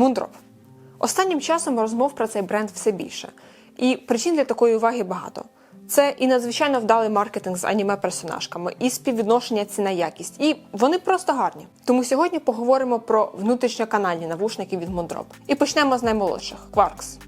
Мундроп. Останнім часом розмов про цей бренд все більше, і причин для такої уваги багато. Це і надзвичайно вдалий маркетинг з аніме-персонажками, і співвідношення ціна якість, і вони просто гарні. Тому сьогодні поговоримо про внутрішньоканальні навушники від Мундроп. І почнемо з наймолодших Quarks.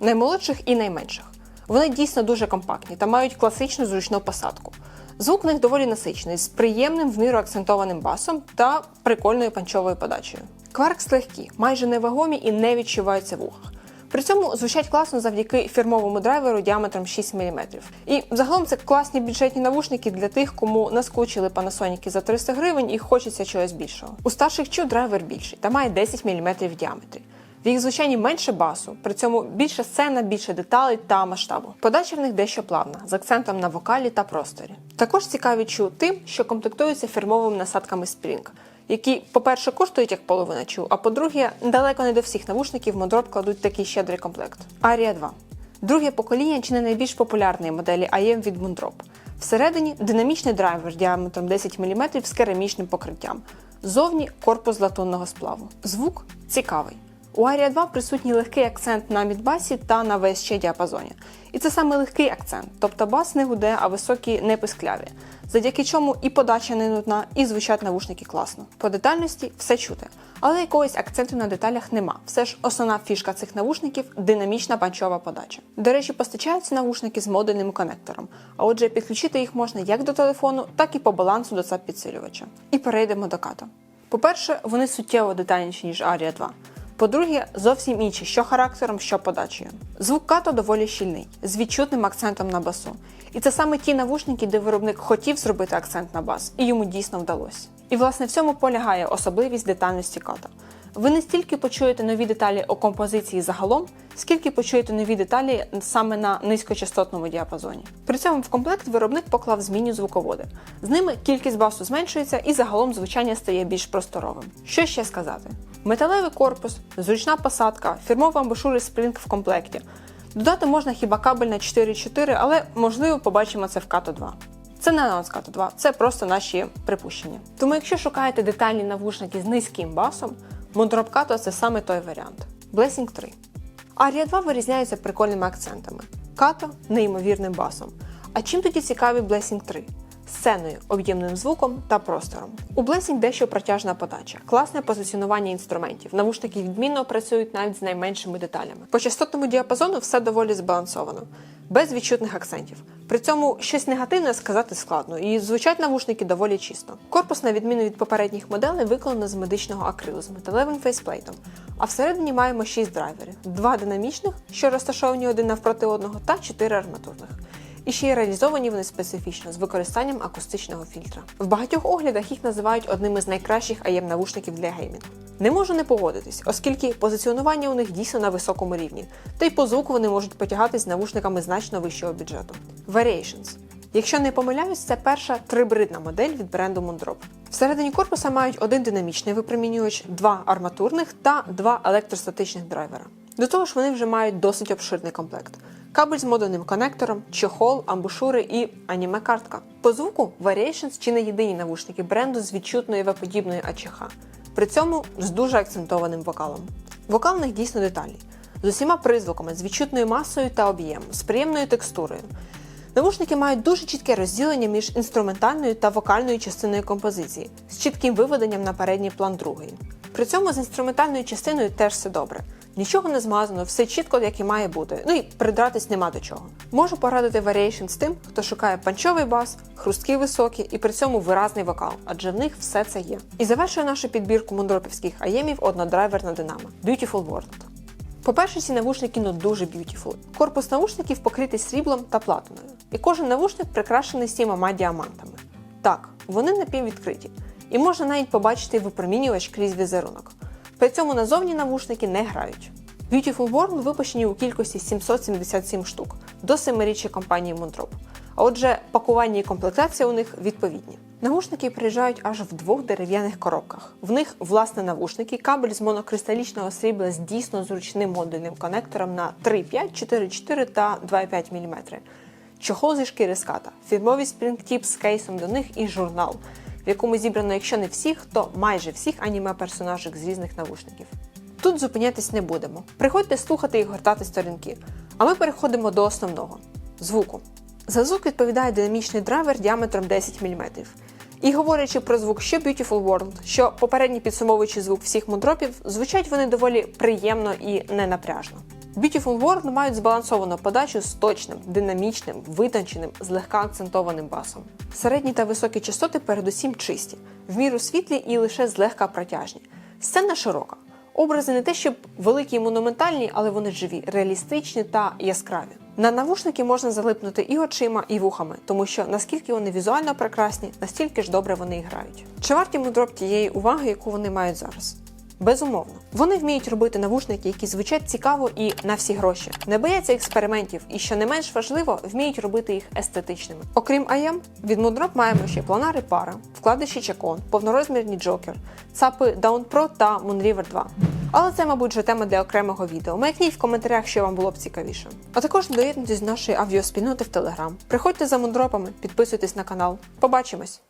Наймолодших і найменших. Вони дійсно дуже компактні та мають класичну зручну посадку. Звук в них доволі насичений, з приємним в міру акцентованим басом та прикольною панчовою подачею. Кваркс легкі, майже невагомі і не відчуваються в ухах. При цьому звучать класно завдяки фірмовому драйверу діаметром 6 мм. І загалом це класні бюджетні навушники для тих, кому наскучили Panasonic за 300 гривень і хочеться чогось більшого. У старших чу драйвер більший та має 10 мм в діаметрі. В їх звучанні менше басу, при цьому більше сцена, більше деталей та масштабу. Подача в них дещо плавна, з акцентом на вокалі та просторі. Також цікаві чу тим, що комплектуються фірмовими насадками Spring, які, по-перше, коштують як половина чу, а по-друге, далеко не до всіх навушників Модроп кладуть такий щедрий комплект. Aria 2. Друге покоління чи не найбільш популярної моделі AM від Mundrop. Всередині динамічний драйвер діаметром 10 мм з керамічним покриттям. Зовні корпус латунного сплаву. Звук цікавий. У Aria 2 присутній легкий акцент на мідбасі та на VSC діапазоні. І це саме легкий акцент, тобто бас не гуде, а високі не пискляві, завдяки чому і подача не нудна, і звучать навушники класно. По детальності все чути, але якогось акценту на деталях нема. Все ж основна фішка цих навушників динамічна панчова подача. До речі, постачаються навушники з модульним конектором, а отже, підключити їх можна як до телефону, так і по балансу до ЦАП підсилювача. І перейдемо до ката. По-перше, вони суттєво детальніші, ніж Aria 2. По-друге, зовсім інші, що характером, що подачею. Звук като доволі щільний, з відчутним акцентом на басу. І це саме ті навушники, де виробник хотів зробити акцент на бас, і йому дійсно вдалося. І власне в цьому полягає особливість детальності ката. Ви не стільки почуєте нові деталі у композиції загалом, скільки почуєте нові деталі саме на низькочастотному діапазоні. При цьому в комплект виробник поклав змінні звуководи. З ними кількість басу зменшується і загалом звучання стає більш просторовим. Що ще сказати? Металевий корпус, зручна посадка, фірмові амбушури Spring в комплекті. Додати можна хіба кабель на 4.4, але можливо побачимо це в Kato 2. Це не анонс Kato 2, це просто наші припущення. Тому, якщо шукаєте детальні навушники з низьким басом, Mundrop Kato – це саме той варіант. Blessing 3. Aria 2 вирізняються прикольними акцентами. Kato – неймовірним басом. А чим тоді цікавий Blessing 3? Сценою, об'ємним звуком та простором. У Blessing дещо протяжна подача, класне позиціонування інструментів. Навушники відмінно працюють навіть з найменшими деталями. По частотному діапазону все доволі збалансовано, без відчутних акцентів. При цьому щось негативне сказати складно, і звучать навушники доволі чисто. Корпус, на відміну від попередніх моделей, виконано з медичного акрилу з металевим фейсплейтом. А всередині маємо 6 драйверів: два динамічних, що розташовані один навпроти одного, та 4 арматурних. І ще й реалізовані вони специфічно з використанням акустичного фільтра. В багатьох оглядах їх називають одними з найкращих am навушників для геймінгу. Не можу не погодитись, оскільки позиціонування у них дійсно на високому рівні, та й по звуку вони можуть потягатись з навушниками значно вищого бюджету. Variations. Якщо не помиляюсь, це перша трибридна модель від бренду Mundrop. Всередині корпуса мають один динамічний випромінювач, два арматурних та два електростатичних драйвера. До того ж, вони вже мають досить обширний комплект. Кабель з модульним конектором, чохол, амбушури і аніме-картка. По звуку Variations чи не єдині навушники бренду з відчутною веподібною АЧХ. При цьому з дуже акцентованим вокалом. Вокал в них дійсно детальний, з усіма призвуками, з відчутною масою та об'ємом, з приємною текстурою. Навушники мають дуже чітке розділення між інструментальною та вокальною частиною композиції, з чітким виведенням на передній план другої. При цьому з інструментальною частиною теж все добре. Нічого не змазано, все чітко, як і має бути. Ну і придратись нема до чого. Можу порадити Variations тим, хто шукає панчовий бас, хрусткі високі і при цьому виразний вокал, адже в них все це є. І завершує нашу підбірку мундропівських аємів однодраверна динамо Beautiful World. По-перше, ці навушники ну дуже beautiful. Корпус навушників покритий сріблом та платиною. І кожен навушник прикрашений сімома діамантами. Так, вони напіввідкриті. І можна навіть побачити випромінювач крізь візерунок. При цьому назовні навушники не грають. Beautiful World випущені у кількості 777 штук до семиріччя компанії Montrop. А отже, пакування і комплектація у них відповідні. Навушники приїжджають аж в двох дерев'яних коробках. В них власне навушники, кабель з монокристалічного срібла з дійсно зручним модульним конектором на 3,5, 4,4 та 2,5 мм. Чохол зі шкіри ската, фірмові спрінгтіп з кейсом до них і журнал, в якому зібрано, якщо не всіх, то майже всіх аніме персонажок з різних навушників. Тут зупинятись не будемо. Приходьте слухати і гортати сторінки. А ми переходимо до основного звуку. За звук відповідає динамічний драйвер діаметром 10 мм. І говорячи про звук, що Beautiful World, що попередній підсумовуючи звук всіх мудропів, звучать вони доволі приємно і ненапряжно. Beautiful World мають збалансовану подачу з точним, динамічним, витонченим, злегка акцентованим басом. Середні та високі частоти передусім чисті, в міру світлі і лише злегка протяжні. Сцена широка. Образи не те, щоб великі і монументальні, але вони живі, реалістичні та яскраві. На навушники можна залипнути і очима, і вухами, тому що наскільки вони візуально прекрасні, настільки ж добре вони і грають. Чи варті мудроп тієї уваги, яку вони мають зараз? Безумовно, вони вміють робити навушники, які звучать цікаво і на всі гроші, не бояться експериментів і, що не менш важливо, вміють робити їх естетичними. Окрім IM, від Moodrop маємо ще планари пара, вкладиші чекон, повнорозмірні джокер, цапи Down Pro та Moonriver 2. Але це, мабуть, вже тема для окремого відео. Маякніть в коментарях, що вам було б цікавіше. А також доєднуйтесь до нашої авіоспільноти в Телеграм. Приходьте за мудропами, підписуйтесь на канал. Побачимось!